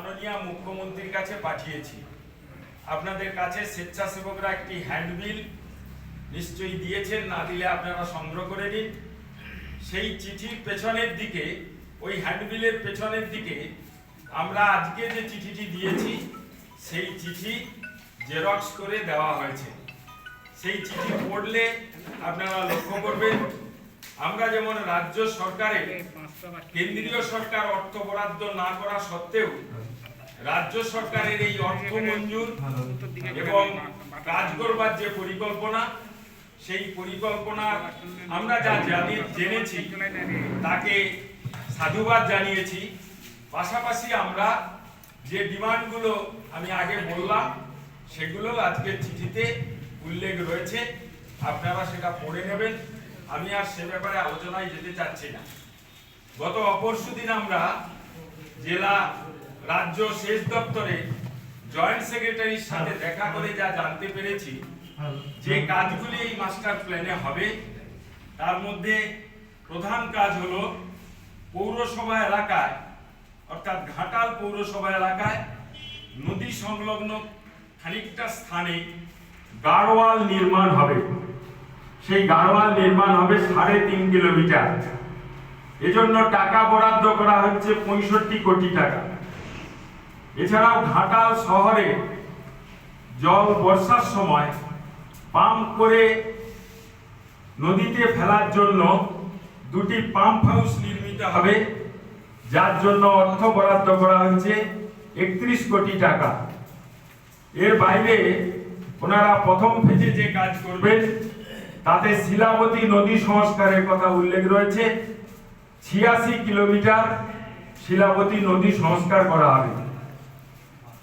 মাননীয় মুখ্যমন্ত্রীর কাছে পাঠিয়েছি। আপনাদের কাছে স্বেচ্ছাসেবকরা একটি হ্যান্ডবিল নিশ্চয়ই দিয়েছেন, না দিলে আপনারা সংগ্রহ করে নিন। সেই চিঠির পেছনের দিকে, ওই হ্যান্ডবিলের পেছনের দিকে আমরা আজকে যে চিঠিটি দিয়েছি, সেই চিঠি জেরক্স করে দেওয়া হয়েছে। সেই চিঠি পড়লে আপনারা লক্ষ্য করবেন, আমরা যেমন রাজ্য সরকারের কেন্দ্রীয় সরকার অর্থ বরাদ্দ না করা সত্ত্বেও রাজ্য সরকারের এই অর্থ মঞ্জুর এবং কাজ করবার যে পরিকল্পনা, সেই পরিকল্পনা আমরা যা জানি, জেনেছি, তাকে সাধুবাদ জানিয়েছি। পাশাপাশি আমরা যে ডিমান্ডগুলো আমি আগে বললাম, সেগুলো আজকের চিঠিতে উল্লেখ রয়েছে। আপনারা সেটা পড়ে নেবেন। আমি আর সে ব্যাপারে আলোচনায় যেতে চাচ্ছি না। গত অপরশু দিন আমরা জেলা রাজ্য সেচ দপ্তরে জয়েন্ট সেক্রেটারির সাথে দেখা করে যা জানতে পেরেছি যে কাজগুলি এই মাস্টার প্ল্যানে হবে তার মধ্যে প্রধান কাজ হলো পৌরসভা এলাকায় অর্থাৎ ঘাটাল পৌরসভা এলাকায় নদী সংলগ্ন খানিকটা স্থানে গাড়োয়াল নির্মাণ হবে। সেই গাড়োয়াল নির্মাণ হবে সাড়ে তিন কিলোমিটার। এজন্য টাকা বরাদ্দ করা হচ্ছে পঁয়ষট্টি কোটি টাকা। এছাড়াও ঘাটাল শহরে জল বর্ষার সময় পাম্প করে নদীতে ফেলার জন্য দুটি পাম্প হাউস নির্মিত হবে, যার জন্য অর্থ বরাদ্দ করা হয়েছে একত্রিশ কোটি টাকা। এর বাইরে ওনারা প্রথম ফেজে যে কাজ করবেন, তাতে শিলাবতী নদী সংস্কারের কথা উল্লেখ রয়েছে। ছিয়াশি কিলোমিটার শিলাবতী নদী সংস্কার করা হবে।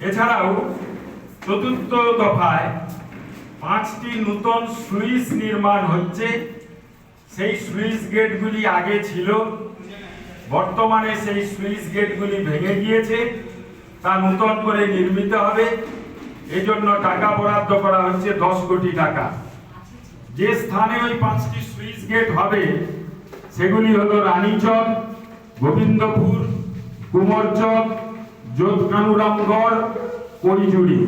এছাড়াও চতুর্থ দফায় পাঁচটি নূতন সুইচ নির্মাণ হচ্ছে। সেই সুইচ গেটগুলি আগে ছিল, বর্তমানে সেই সুইচ গেটগুলি ভেঙে গিয়েছে, তা নূতন করে নির্মিত হবে। এজন্য টাকা বরাদ্দ করা হচ্ছে দশ কোটি টাকা। যে স্থানে ওই পাঁচটি সুইচ গেট হবে, সেগুলি হলো রানীচক, গোবিন্দপুর, কুমোরচক যোধকানুরামগড় করিজুড়ি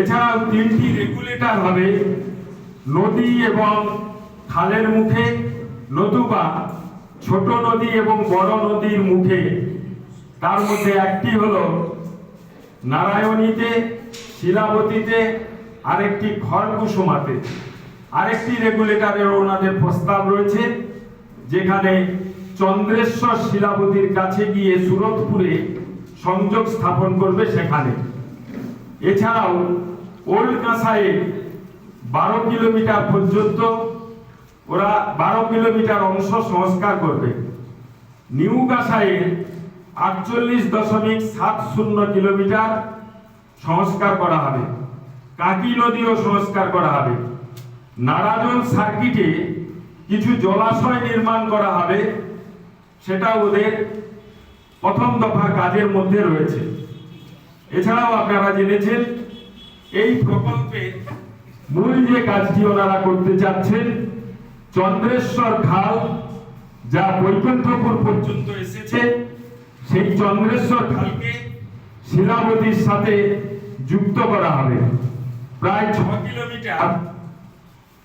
এছাড়াও তিনটি রেগুলেটর হবে, নদী এবং খালের মুখে, নতুবা ছোট নদী এবং বড় নদীর মুখে। তার মধ্যে একটি হলো নারায়ণীতে, শিলাবতীতে, আরেকটি খড়কুসুমাতে আরেকটি রেগুলেটরের ওনাদের প্রস্তাব রয়েছে, যেখানে চন্দ্রেশ্বর শিলাবতীর কাছে গিয়ে সুরতপুরে সংযোগ স্থাপন করবে সেখানে। এছাড়াও ওল্ড কাঁসায়ে বারো কিলোমিটার পর্যন্ত ওরা বারো কিলোমিটার অংশ সংস্কার করবে। নিউ কাঁসায়ে আটচল্লিশ দশমিক সাত শূন্য কিলোমিটার সংস্কার করা হবে। কাকি নদীও সংস্কার করা হবে। নারায়ণ সার্কিটে কিছু জলাশয় নির্মাণ করা হবে। সেটা ওদের প্রথম দফা কাজের মধ্যে রয়েছে। এছাড়াও আপনারা জেনেছেন, এই প্রকল্পে মূল যে কাজটি ওনারা করতে চাচ্ছেন, চন্দ্রেশ্বর খাল যা বৈকুণ্ঠপুর পর্যন্ত এসেছে, সেই চন্দ্রেশ্বর খালকে শিলাবতীর সাথে যুক্ত করা হবে। প্রায় ছ কিলোমিটার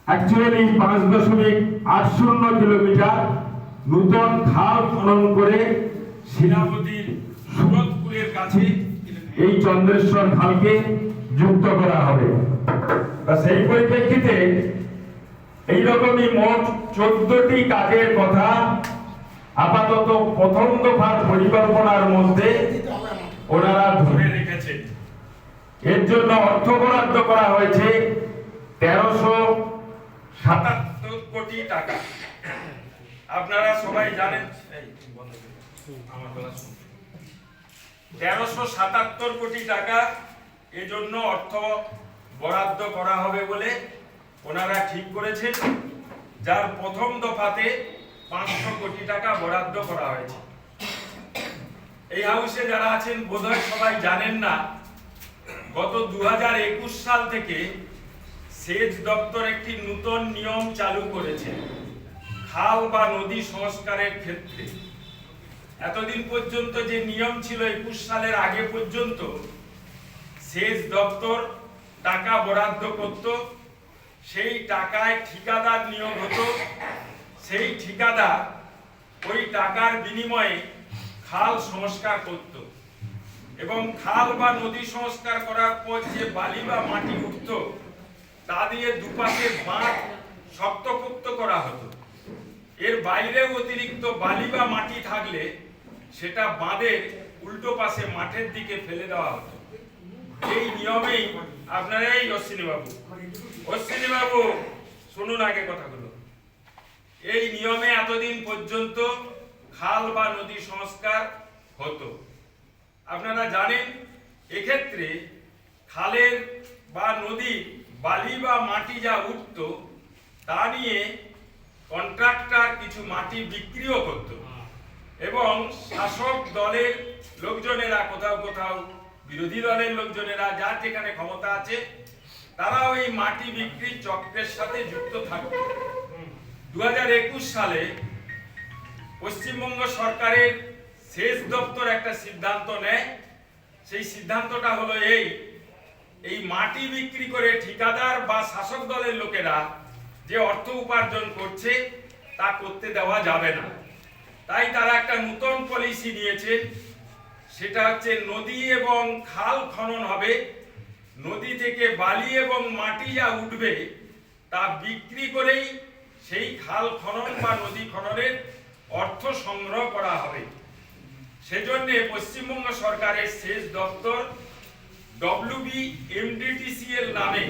অ্যাকচুয়ালি পাঁচ দশমিক আট শূন্য কিলোমিটার নূতন খাল খনন করে শিলাবতীর সুরতপুরের কাছে এই চন্দ্রেশ্বর খালকে যুক্ত করা হবে। সেই পরিপ্রেক্ষিতে এইরকমই মোট চোদ্দটি কাজের কথা আপাতত প্রথম দফার পরিকল্পনার মধ্যে ওনারা ধরে রেখেছে এর জন্য অর্থ বরাদ্দ করা হয়েছে তেরোশো সাতাত্তর কোটি টাকা। আপনারা সবাই জানেন তেরোশো সাতাত্তর কোটি টাকা এজন্য অর্থ বরাদ্দ করা হবে বলে ওনারা ঠিক করেছেন। যার প্রথম দফাতে পাঁচশো কোটি টাকা বরাদ্দ করা হয়েছে। এই হাউসে যারা আছেন, বোধহয় সবাই জানেন না, গত দু হাজার একুশ সাল থেকে সেচ দপ্তর একটি নূতন নিয়ম চালু করেছে। খাল বা নদী সংস্কারের ক্ষেত্রে। এতদিন পর্যন্ত যে নিয়ম ছিল একুশ সালের আগে পর্যন্ত, সেচ দপ্তর টাকা বরাদ্দ করত, সেই টাকায় ঠিকাদার নিয়োগ হতো, সেই ঠিকাদার ওই টাকার বিনিময়ে খাল সংস্কার করত। এবং খাল বা নদী সংস্কার করার পর যে বালি বা মাটি উঠত, তা দিয়ে দুপাশে বাঁধ শক্তপোক্ত করা হতো। এর বাইরে অতিরিক্ত বালি বা মাটি থাকলে সেটা বাঁধের উল্টো পাশে মাঠের দিকে ফেলে দেওয়া হতো। এই নিয়মেই আপনারা এই অশ্বিনী বাবু অশ্বিনী বাবু শুনুন আগে কথাগুলো। এই নিয়মে এতদিন পর্যন্ত খাল বা নদী সংস্কার হতো। আপনারা জানেন, এক্ষেত্রে খালের বা নদী, বালি বা মাটি যা উঠত, তা নিয়ে কন্ট্রাক্টর কিছু মাটি বিক্রিও করত। এবং শাসক দলের লোকজনেরা কোথাও কোথাও, বিরোধী দলের লোকজনেরা যার যেখানে ক্ষমতা আছে তারা ওই মাটি বিক্রির চক্রের সাথে যুক্ত থাকবে। দু হাজার একুশ সালে পশ্চিমবঙ্গ সরকারের সেচ দপ্তর একটা সিদ্ধান্ত নেয়। সেই সিদ্ধান্তটা হলো এই এই মাটি বিক্রি করে ঠিকাদার বা শাসক দলের লোকেরা যে অর্থ উপার্জন করছে, তা করতে দেওয়া যাবে না। তাই তারা একটা নতুন পলিসি নিয়েছে সেটা হচ্ছে নদী এবং খাল খনন হবে। নদী থেকে বালি এবং মাটি যা উঠবে, তা বিক্রি করেই সেই খাল খনন বা নদী খননের অর্থ সংগ্রহ করা হবে। সেজন্য পশ্চিমবঙ্গ সরকারের সেচ দপ্তর ডব্লিউবি এমডিটিসিএল নামে